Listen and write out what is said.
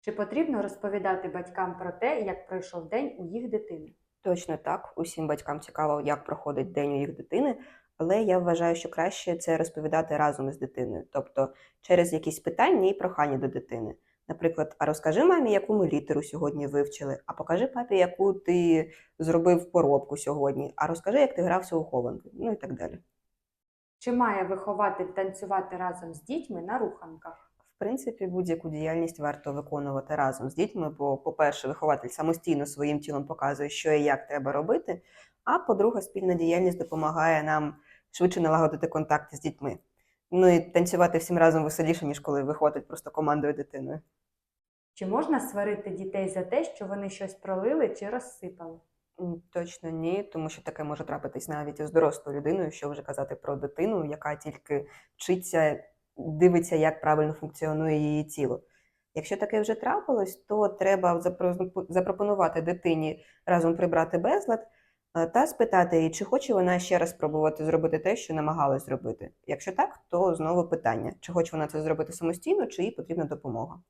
Чи потрібно розповідати батькам про те, як пройшов день у їх дитини? Точно так, усім батькам цікаво, як проходить день у їх дитини, але я вважаю, що краще це розповідати разом із дитиною, тобто через якісь питання і прохання до дитини. Наприклад, а розкажи мамі, яку ми літеру сьогодні вивчили, а покажи папі, яку ти зробив поробку сьогодні, а розкажи, як ти грався у хованки, ну і так далі. Чи має вихователь танцювати разом з дітьми на руханках? Принципі, будь-яку діяльність варто виконувати разом з дітьми, бо, по-перше, вихователь самостійно своїм тілом показує, що і як треба робити. А по-друге, спільна діяльність допомагає нам швидше налагодити контакти з дітьми. Ну і танцювати всім разом веселіше, ніж коли виходить просто командою дитиною. Чи можна сварити дітей за те, що вони щось пролили чи розсипали? Точно ні, тому що таке може трапитись навіть із дорослою людиною, що вже казати про дитину, яка тільки вчиться, дивиться, як правильно функціонує її тіло. Якщо таке вже трапилось, то треба запропонувати дитині разом прибрати безлад е, та спитати її, чи хоче вона ще раз спробувати зробити те, що намагалась зробити. Якщо так, то знову питання, чи хоче вона це зробити самостійно, чи їй потрібна допомога.